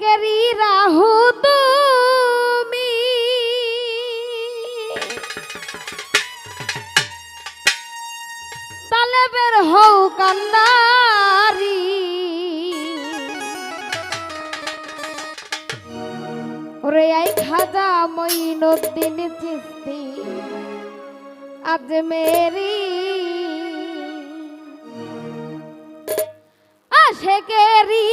Kerry Rahu তুমি। তালে বের হও কান্দারি। ওরে আই খাজা মঈনুদ্দিন চিস্তি আজ মেরি। আশেকেরি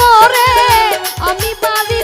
মরে আমি বাড়ি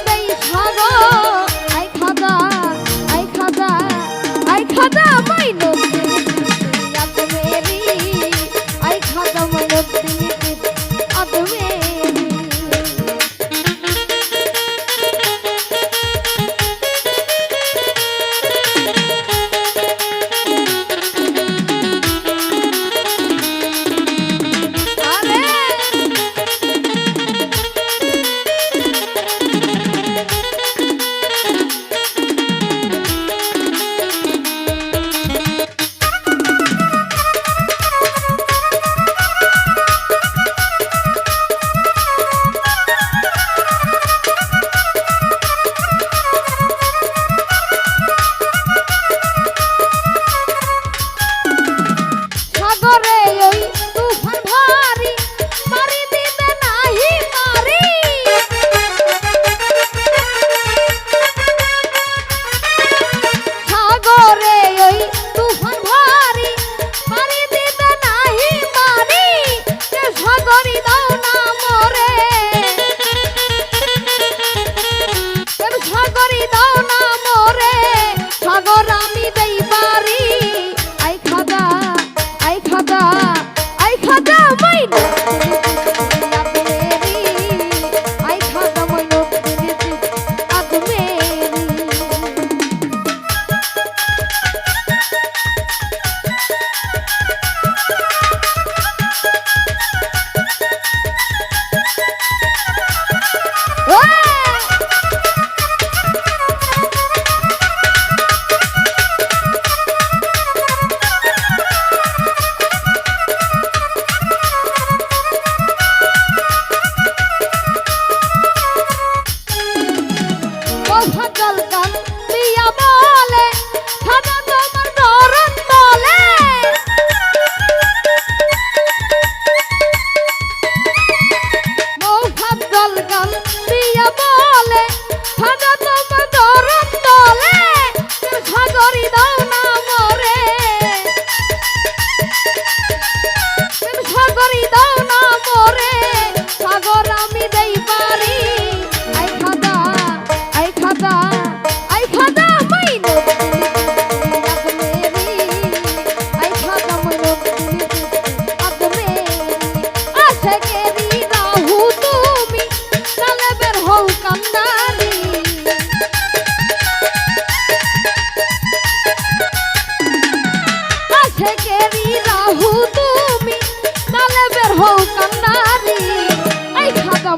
রাহু তুমি তালে বের হও কান্নারি। এই খাদা